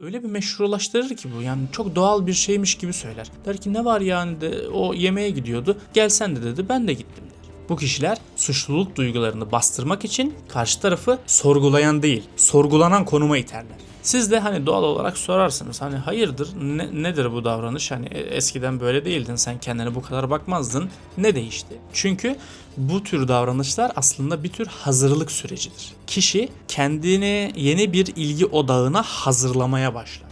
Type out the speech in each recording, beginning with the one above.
Öyle bir meşrulaştırır ki bu yani çok doğal bir şeymiş gibi söyler. Der ki ne var yani de o yemeğe gidiyordu gelsen de dedi ben de gittim der. Bu kişiler suçluluk duygularını bastırmak için karşı tarafı sorgulayan değil, sorgulanan konuma iterler. Siz de hani doğal olarak sorarsınız hani hayırdır ne- nedir bu davranış hani e- eskiden böyle değildin sen kendine bu kadar bakmazdın ne değişti? Çünkü bu tür davranışlar aslında bir tür hazırlık sürecidir. Kişi kendini yeni bir ilgi odağına hazırlamaya başlar.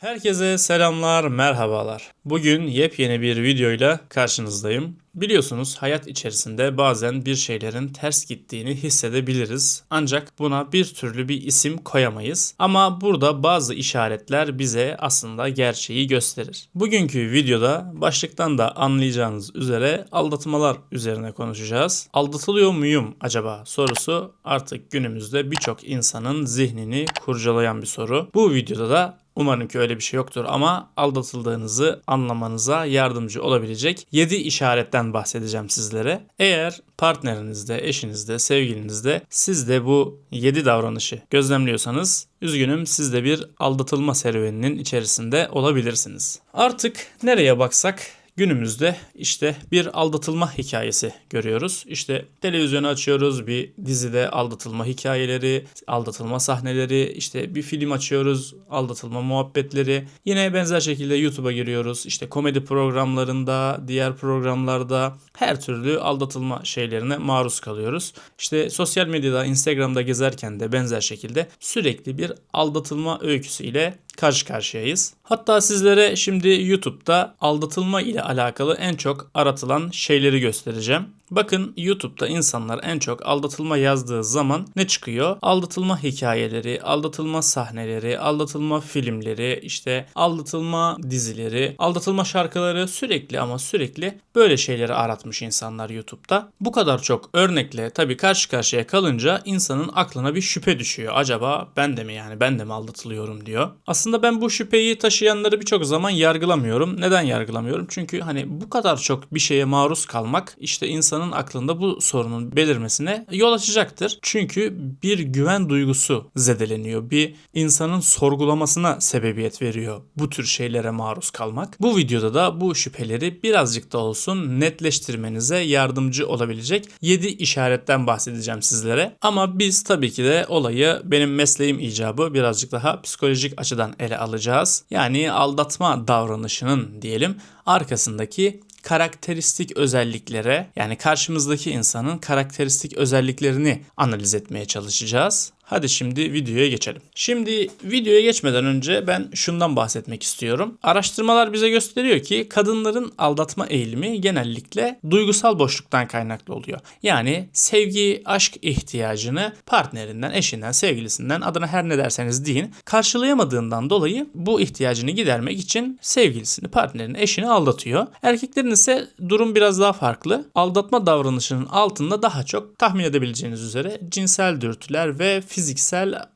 Herkese selamlar, merhabalar. Bugün yepyeni bir videoyla karşınızdayım. Biliyorsunuz hayat içerisinde bazen bir şeylerin ters gittiğini hissedebiliriz. Ancak buna bir türlü bir isim koyamayız. Ama burada bazı işaretler bize aslında gerçeği gösterir. Bugünkü videoda başlıktan da anlayacağınız üzere aldatmalar üzerine konuşacağız. Aldatılıyor muyum acaba sorusu artık günümüzde birçok insanın zihnini kurcalayan bir soru. Bu videoda da Umarım ki öyle bir şey yoktur ama aldatıldığınızı anlamanıza yardımcı olabilecek 7 işaretten bahsedeceğim sizlere. Eğer partnerinizde, eşinizde, sevgilinizde siz de bu 7 davranışı gözlemliyorsanız üzgünüm siz de bir aldatılma serüveninin içerisinde olabilirsiniz. Artık nereye baksak Günümüzde işte bir aldatılma hikayesi görüyoruz. İşte televizyonu açıyoruz, bir dizide aldatılma hikayeleri, aldatılma sahneleri, işte bir film açıyoruz, aldatılma muhabbetleri. Yine benzer şekilde YouTube'a giriyoruz. İşte komedi programlarında, diğer programlarda her türlü aldatılma şeylerine maruz kalıyoruz. İşte sosyal medyada, Instagram'da gezerken de benzer şekilde sürekli bir aldatılma öyküsüyle karşı karşıyayız. Hatta sizlere şimdi YouTube'da aldatılma ile alakalı en çok aratılan şeyleri göstereceğim. Bakın YouTube'da insanlar en çok aldatılma yazdığı zaman ne çıkıyor? Aldatılma hikayeleri, aldatılma sahneleri, aldatılma filmleri, işte aldatılma dizileri, aldatılma şarkıları sürekli ama sürekli böyle şeyleri aratmış insanlar YouTube'da. Bu kadar çok örnekle tabii karşı karşıya kalınca insanın aklına bir şüphe düşüyor. Acaba ben de mi yani ben de mi aldatılıyorum diyor. Aslında ben bu şüpheyi taşıyanları birçok zaman yargılamıyorum. Neden yargılamıyorum? Çünkü hani bu kadar çok bir şeye maruz kalmak işte insanın aklında bu sorunun belirmesine yol açacaktır. Çünkü bir güven duygusu zedeleniyor. Bir insanın sorgulamasına sebebiyet veriyor bu tür şeylere maruz kalmak. Bu videoda da bu şüpheleri birazcık da olsun netleştirmenize yardımcı olabilecek 7 işaretten bahsedeceğim sizlere. Ama biz tabii ki de olayı benim mesleğim icabı birazcık daha psikolojik açıdan ele alacağız. Yani aldatma davranışının diyelim arkasındaki karakteristik özelliklere yani karşımızdaki insanın karakteristik özelliklerini analiz etmeye çalışacağız. Hadi şimdi videoya geçelim. Şimdi videoya geçmeden önce ben şundan bahsetmek istiyorum. Araştırmalar bize gösteriyor ki kadınların aldatma eğilimi genellikle duygusal boşluktan kaynaklı oluyor. Yani sevgi, aşk ihtiyacını partnerinden, eşinden, sevgilisinden adına her ne derseniz deyin karşılayamadığından dolayı bu ihtiyacını gidermek için sevgilisini, partnerini, eşini aldatıyor. Erkeklerin ise durum biraz daha farklı. Aldatma davranışının altında daha çok tahmin edebileceğiniz üzere cinsel dürtüler ve fiziksel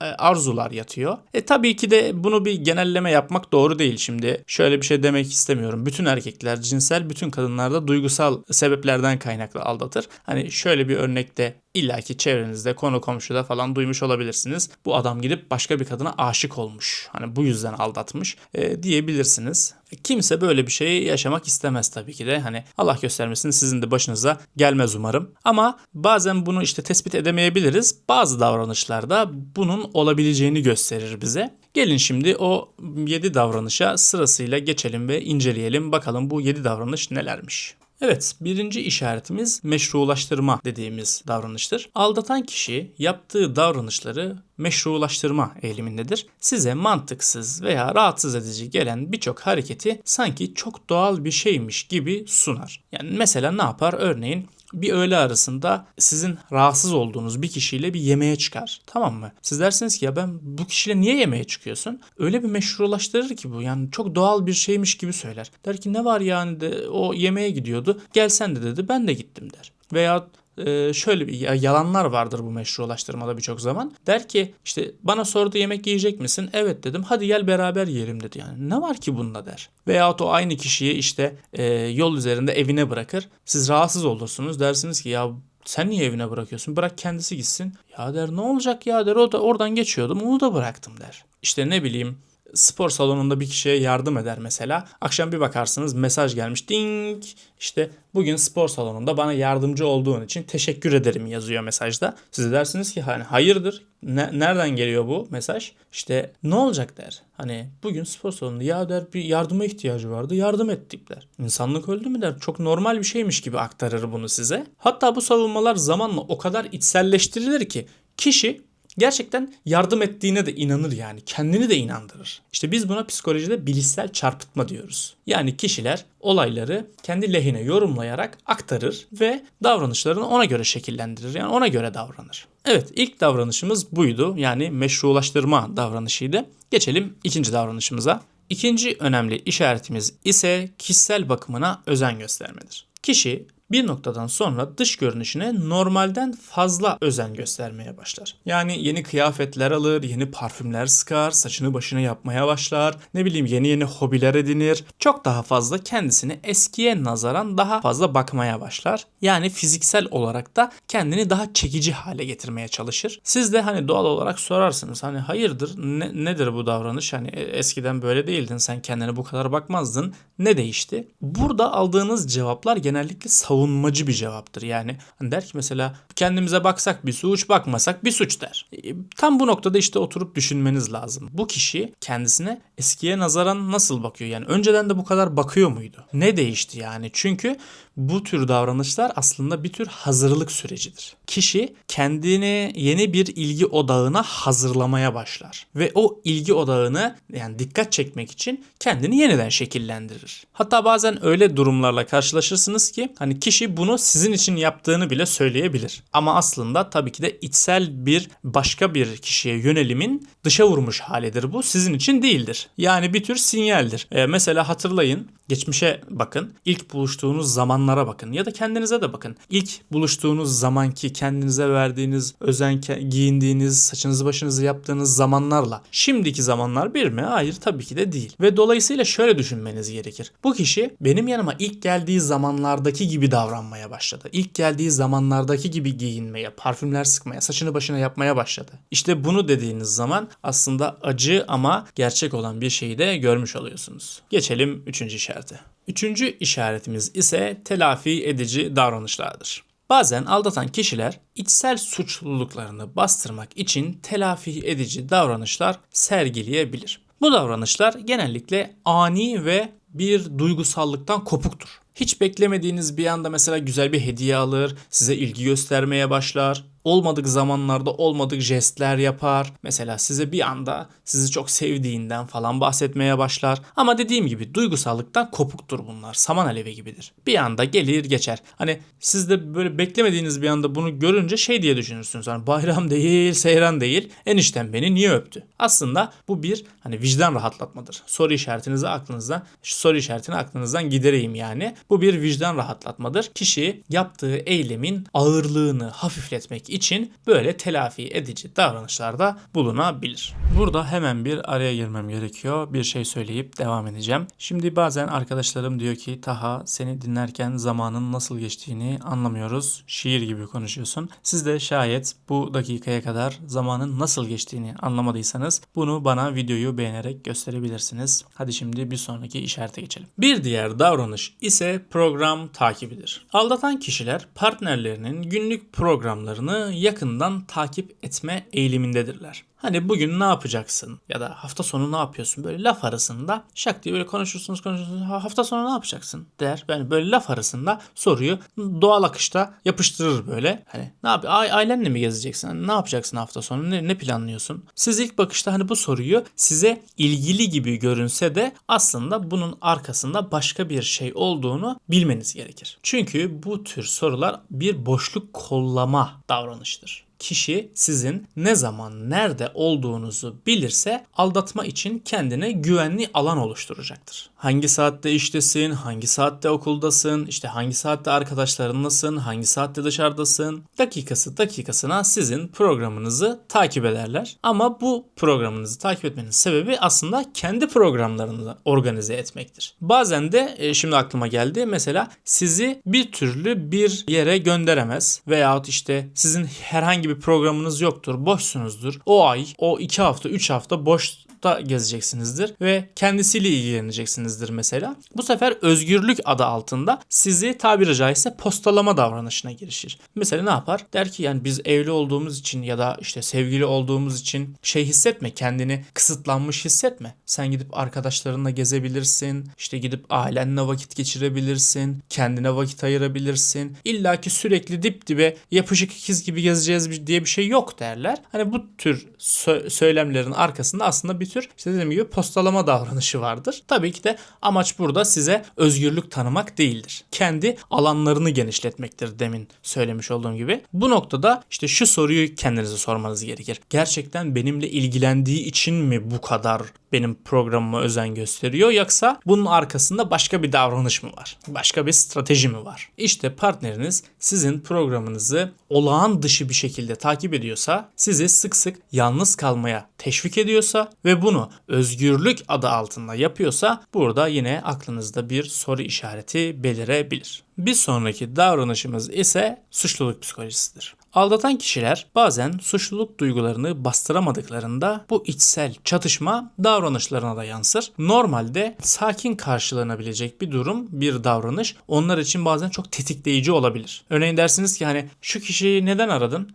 e, arzular yatıyor. E tabii ki de bunu bir genelleme yapmak doğru değil şimdi. Şöyle bir şey demek istemiyorum. Bütün erkekler cinsel, bütün kadınlar da duygusal sebeplerden kaynaklı aldatır. Hani şöyle bir örnekte illaki çevrenizde, konu komşuda falan duymuş olabilirsiniz. Bu adam gidip başka bir kadına aşık olmuş. Hani bu yüzden aldatmış e, diyebilirsiniz. Kimse böyle bir şeyi yaşamak istemez tabii ki de. Hani Allah göstermesin sizin de başınıza gelmez umarım. Ama bazen bunu işte tespit edemeyebiliriz. Bazı davranışlarda bunun olabileceğini gösterir bize. Gelin şimdi o 7 davranışa sırasıyla geçelim ve inceleyelim. Bakalım bu 7 davranış nelermiş. Evet, birinci işaretimiz meşrulaştırma dediğimiz davranıştır. Aldatan kişi yaptığı davranışları meşrulaştırma eğilimindedir. Size mantıksız veya rahatsız edici gelen birçok hareketi sanki çok doğal bir şeymiş gibi sunar. Yani mesela ne yapar? Örneğin bir öğle arasında sizin rahatsız olduğunuz bir kişiyle bir yemeğe çıkar. Tamam mı? Siz dersiniz ki ya ben bu kişiyle niye yemeğe çıkıyorsun? Öyle bir meşrulaştırır ki bu. Yani çok doğal bir şeymiş gibi söyler. Der ki ne var yani de o yemeğe gidiyordu. Gel sen de dedi ben de gittim der. Veya e, şöyle bir yalanlar vardır bu meşrulaştırmada birçok zaman. Der ki işte bana sordu yemek yiyecek misin? Evet dedim. Hadi gel beraber yiyelim dedi yani. Ne var ki bunda der. Veyahut o aynı kişiyi işte e, yol üzerinde evine bırakır. Siz rahatsız olursunuz. Dersiniz ki ya Sen niye evine bırakıyorsun? Bırak kendisi gitsin. Ya der ne olacak ya der o da oradan geçiyordum onu da bıraktım der. İşte ne bileyim spor salonunda bir kişiye yardım eder mesela. Akşam bir bakarsınız mesaj gelmiş. Ding! İşte bugün spor salonunda bana yardımcı olduğun için teşekkür ederim yazıyor mesajda. Siz de dersiniz ki hani hayırdır? Ne- nereden geliyor bu mesaj? İşte ne olacak der. Hani bugün spor salonunda ya der bir yardıma ihtiyacı vardı yardım ettik der. İnsanlık öldü mü der. Çok normal bir şeymiş gibi aktarır bunu size. Hatta bu savunmalar zamanla o kadar içselleştirilir ki kişi gerçekten yardım ettiğine de inanır yani. Kendini de inandırır. İşte biz buna psikolojide bilişsel çarpıtma diyoruz. Yani kişiler olayları kendi lehine yorumlayarak aktarır ve davranışlarını ona göre şekillendirir. Yani ona göre davranır. Evet ilk davranışımız buydu. Yani meşrulaştırma davranışıydı. Geçelim ikinci davranışımıza. İkinci önemli işaretimiz ise kişisel bakımına özen göstermedir. Kişi bir noktadan sonra dış görünüşüne normalden fazla özen göstermeye başlar. Yani yeni kıyafetler alır, yeni parfümler sıkar, saçını başını yapmaya başlar, ne bileyim yeni yeni hobiler edinir. Çok daha fazla kendisini eskiye nazaran daha fazla bakmaya başlar. Yani fiziksel olarak da kendini daha çekici hale getirmeye çalışır. Siz de hani doğal olarak sorarsınız hani hayırdır ne- nedir bu davranış? Hani e, eskiden böyle değildin sen kendine bu kadar bakmazdın. Ne değişti? Burada aldığınız cevaplar genellikle savunmacı bir cevaptır. Yani hani der ki mesela kendimize baksak bir suç, bakmasak bir suç der. E, Tam bu noktada işte oturup düşünmeniz lazım. Bu kişi kendisine eskiye nazaran nasıl bakıyor? Yani önceden de bu kadar bakıyor muydu? Ne değişti yani? Çünkü bu tür davranışlar aslında bir tür hazırlık sürecidir. Kişi kendini yeni bir ilgi odağına hazırlamaya başlar ve o ilgi odağını yani dikkat çekmek için kendini yeniden şekillendirir. Hatta bazen öyle durumlarla karşılaşırsınız ki hani kişi bunu sizin için yaptığını bile söyleyebilir. Ama aslında tabii ki de içsel bir başka bir kişiye yönelimin dışa vurmuş halidir bu. Sizin için değildir. Yani bir tür sinyaldir. Ee, mesela hatırlayın Geçmişe bakın. ilk buluştuğunuz zamanlara bakın ya da kendinize de bakın. İlk buluştuğunuz zamanki kendinize verdiğiniz, özen giyindiğiniz, saçınızı başınızı yaptığınız zamanlarla şimdiki zamanlar bir mi? Hayır tabii ki de değil. Ve dolayısıyla şöyle düşünmeniz gerekir. Bu kişi benim yanıma ilk geldiği zamanlardaki gibi davranmaya başladı. İlk geldiği zamanlardaki gibi giyinmeye, parfümler sıkmaya, saçını başına yapmaya başladı. İşte bunu dediğiniz zaman aslında acı ama gerçek olan bir şeyi de görmüş oluyorsunuz. Geçelim üçüncü işarete. Üçüncü işaretimiz ise telafi edici davranışlardır. Bazen aldatan kişiler içsel suçluluklarını bastırmak için telafi edici davranışlar sergileyebilir. Bu davranışlar genellikle ani ve bir duygusallıktan kopuktur. Hiç beklemediğiniz bir anda mesela güzel bir hediye alır, size ilgi göstermeye başlar. Olmadık zamanlarda olmadık jestler yapar. Mesela size bir anda sizi çok sevdiğinden falan bahsetmeye başlar. Ama dediğim gibi duygusallıktan kopuktur bunlar. Saman alevi gibidir. Bir anda gelir geçer. Hani siz de böyle beklemediğiniz bir anda bunu görünce şey diye düşünürsünüz. Hani bayram değil, seyran değil. Enişten beni niye öptü? Aslında bu bir hani vicdan rahatlatmadır. Soru işaretinizi aklınızdan, soru işaretini aklınızdan gidereyim yani. Bu bir vicdan rahatlatmadır. Kişi yaptığı eylemin ağırlığını hafifletmek için böyle telafi edici davranışlarda bulunabilir. Burada hemen bir araya girmem gerekiyor. Bir şey söyleyip devam edeceğim. Şimdi bazen arkadaşlarım diyor ki Taha seni dinlerken zamanın nasıl geçtiğini anlamıyoruz. Şiir gibi konuşuyorsun. Siz de şayet bu dakikaya kadar zamanın nasıl geçtiğini anlamadıysanız bunu bana videoyu beğenerek gösterebilirsiniz. Hadi şimdi bir sonraki işarete geçelim. Bir diğer davranış ise program takibidir. Aldatan kişiler partnerlerinin günlük programlarını yakından takip etme eğilimindedirler. Hani bugün ne yapacaksın ya da hafta sonu ne yapıyorsun böyle laf arasında şak diye böyle konuşursunuz konuşursunuz "Ha, hafta sonu ne yapacaksın der. Yani böyle laf arasında soruyu doğal akışta yapıştırır böyle. Hani ne yap ailenle mi gezeceksin? Hani ne yapacaksın hafta sonu? Ne, ne planlıyorsun? Siz ilk bakışta hani bu soruyu size ilgili gibi görünse de aslında bunun arkasında başka bir şey olduğunu bilmeniz gerekir. Çünkü bu tür sorular bir boşluk kollama davranıştır. Kişi sizin ne zaman nerede olduğunuzu bilirse aldatma için kendine güvenli alan oluşturacaktır. Hangi saatte iştesin, hangi saatte okuldasın, işte hangi saatte arkadaşlarınlasın, hangi saatte dışarıdasın. Dakikası dakikasına sizin programınızı takip ederler. Ama bu programınızı takip etmenin sebebi aslında kendi programlarını organize etmektir. Bazen de e, şimdi aklıma geldi mesela sizi bir türlü bir yere gönderemez veyahut işte sizin herhangi bir programınız yoktur, boşsunuzdur. O ay, o iki hafta, üç hafta boş da gezeceksinizdir ve kendisiyle ilgileneceksinizdir mesela. Bu sefer özgürlük adı altında sizi tabiri caizse postalama davranışına girişir. Mesela ne yapar? Der ki yani biz evli olduğumuz için ya da işte sevgili olduğumuz için şey hissetme kendini kısıtlanmış hissetme. Sen gidip arkadaşlarınla gezebilirsin. işte gidip ailenle vakit geçirebilirsin. Kendine vakit ayırabilirsin. İlla ki sürekli dip dibe yapışık ikiz gibi gezeceğiz diye bir şey yok derler. Hani bu tür sö- söylemlerin arkasında aslında bir tür işte dediğim gibi postalama davranışı vardır. Tabii ki de amaç burada size özgürlük tanımak değildir. Kendi alanlarını genişletmektir demin söylemiş olduğum gibi. Bu noktada işte şu soruyu kendinize sormanız gerekir. Gerçekten benimle ilgilendiği için mi bu kadar benim programıma özen gösteriyor yoksa bunun arkasında başka bir davranış mı var? Başka bir strateji mi var? İşte partneriniz sizin programınızı olağan dışı bir şekilde takip ediyorsa, sizi sık sık yalnız kalmaya teşvik ediyorsa ve bunu özgürlük adı altında yapıyorsa burada yine aklınızda bir soru işareti belirebilir. Bir sonraki davranışımız ise suçluluk psikolojisidir. Aldatan kişiler bazen suçluluk duygularını bastıramadıklarında bu içsel çatışma davranışlarına da yansır. Normalde sakin karşılanabilecek bir durum, bir davranış onlar için bazen çok tetikleyici olabilir. Örneğin dersiniz ki hani şu kişiyi neden aradın?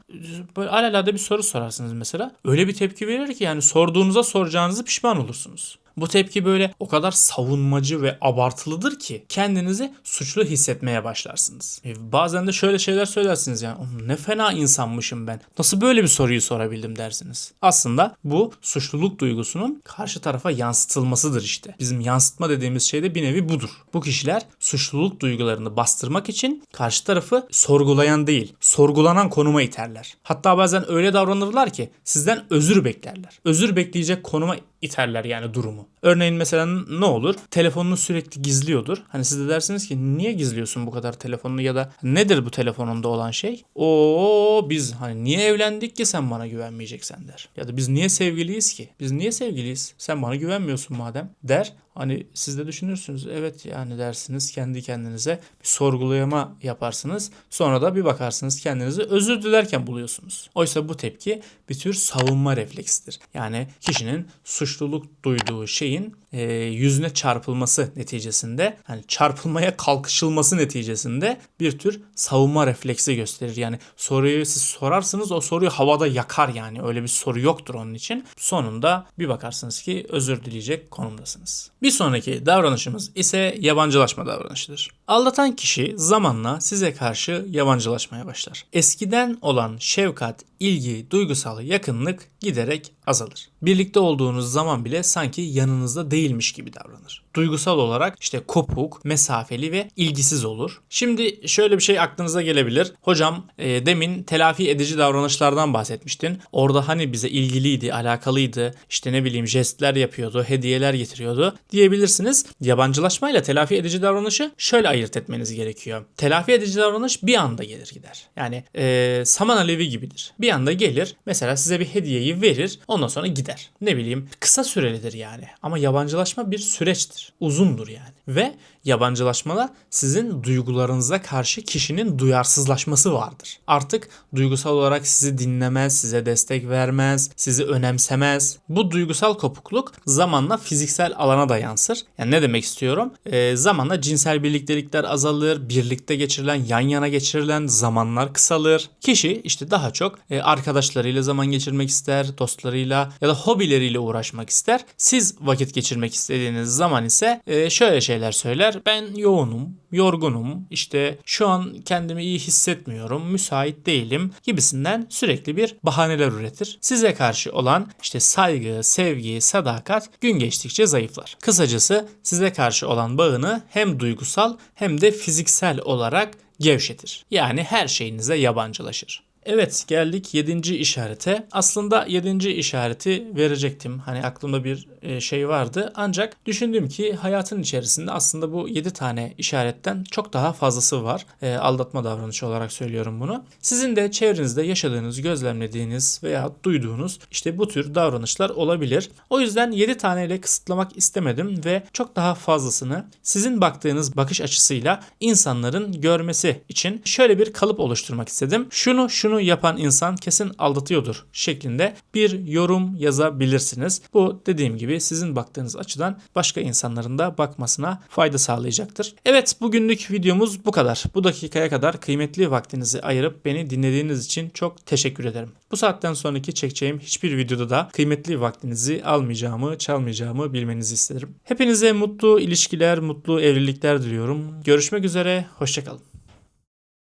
Böyle alelade bir soru sorarsınız mesela. Öyle bir tepki verir ki yani sorduğunuza soracağınızı pişman olursunuz. Bu tepki böyle o kadar savunmacı ve abartılıdır ki kendinizi suçlu hissetmeye başlarsınız. E, bazen de şöyle şeyler söylersiniz yani ne fena insanmışım ben. Nasıl böyle bir soruyu sorabildim dersiniz. Aslında bu suçluluk duygusunun karşı tarafa yansıtılmasıdır işte. Bizim yansıtma dediğimiz şey de bir nevi budur. Bu kişiler suçluluk duygularını bastırmak için karşı tarafı sorgulayan değil, sorgulanan konuma iterler. Hatta bazen öyle davranırlar ki sizden özür beklerler. Özür bekleyecek konuma iterler yani durumu. Örneğin mesela ne olur? Telefonunu sürekli gizliyordur. Hani siz de dersiniz ki niye gizliyorsun bu kadar telefonunu ya da nedir bu telefonunda olan şey? O biz hani niye evlendik ki sen bana güvenmeyeceksen der. Ya da biz niye sevgiliyiz ki? Biz niye sevgiliyiz? Sen bana güvenmiyorsun madem der. Hani siz de düşünürsünüz. Evet yani dersiniz kendi kendinize bir sorgulama yaparsınız. Sonra da bir bakarsınız kendinizi özür dilerken buluyorsunuz. Oysa bu tepki bir tür savunma refleksidir. Yani kişinin suçluluk duyduğu şeyin e, yüzüne çarpılması neticesinde hani çarpılmaya kalkışılması neticesinde bir tür savunma refleksi gösterir. Yani soruyu siz sorarsınız o soruyu havada yakar yani öyle bir soru yoktur onun için. Sonunda bir bakarsınız ki özür dileyecek konumdasınız. Bir sonraki davranışımız ise yabancılaşma davranışıdır. Aldatan kişi zamanla size karşı yabancılaşmaya başlar. Eskiden olan şefkat, ilgi, duygusal yakınlık giderek azalır. Birlikte olduğunuz zaman bile sanki yanınızda değilmiş gibi davranır. Duygusal olarak işte kopuk, mesafeli ve ilgisiz olur. Şimdi şöyle bir şey aklınıza gelebilir. Hocam e, demin telafi edici davranışlardan bahsetmiştin. Orada hani bize ilgiliydi, alakalıydı. İşte ne bileyim jestler yapıyordu, hediyeler getiriyordu diyebilirsiniz. Yabancılaşmayla telafi edici davranışı şöyle ayırt etmeniz gerekiyor. Telafi edici davranış bir anda gelir gider. Yani e, saman alevi gibidir. Bir anda gelir. Mesela size bir hediyeyi verir. Ondan sonra gider. Ne bileyim kısa sürelidir yani. Ama yabancılaşma bir süreçtir. Uzundur yani. Ve yabancılaşmada sizin duygularınıza karşı kişinin duyarsızlaşması vardır. Artık duygusal olarak sizi dinlemez, size destek vermez, sizi önemsemez. Bu duygusal kopukluk zamanla fiziksel alana da yansır. Yani ne demek istiyorum? Ee, zamanla cinsel birliktelikler azalır, birlikte geçirilen, yan yana geçirilen zamanlar kısalır. Kişi işte daha çok e, arkadaşlarıyla zaman geçirmek ister, dostlarıyla ya da hobileriyle uğraşmak ister. Siz vakit geçirmek istediğiniz zaman ise e, şöyle şeyler söyler. Ben yoğunum, yorgunum, işte şu an kendimi iyi hissetmiyorum, müsait değilim gibisinden sürekli bir bahaneler üretir. Size karşı olan işte saygı, sevgi, sadakat gün geçtikçe zayıflar. Kısacası size karşı olan bağını hem duygusal hem de fiziksel olarak gevşetir. Yani her şeyinize yabancılaşır. Evet geldik 7. işarete. Aslında 7. işareti verecektim. Hani aklımda bir e, şey vardı. Ancak düşündüm ki hayatın içerisinde aslında bu 7 tane işaretten çok daha fazlası var. E, aldatma davranışı olarak söylüyorum bunu. Sizin de çevrenizde yaşadığınız, gözlemlediğiniz veya duyduğunuz işte bu tür davranışlar olabilir. O yüzden 7 taneyle kısıtlamak istemedim ve çok daha fazlasını sizin baktığınız bakış açısıyla insanların görmesi için şöyle bir kalıp oluşturmak istedim. Şunu şunu yapan insan kesin aldatıyordur şeklinde bir yorum yazabilirsiniz. Bu dediğim gibi sizin baktığınız açıdan başka insanların da bakmasına fayda sağlayacaktır. Evet bugünlük videomuz bu kadar. Bu dakikaya kadar kıymetli vaktinizi ayırıp beni dinlediğiniz için çok teşekkür ederim. Bu saatten sonraki çekeceğim hiçbir videoda da kıymetli vaktinizi almayacağımı, çalmayacağımı bilmenizi isterim. Hepinize mutlu ilişkiler, mutlu evlilikler diliyorum. Görüşmek üzere, hoşçakalın.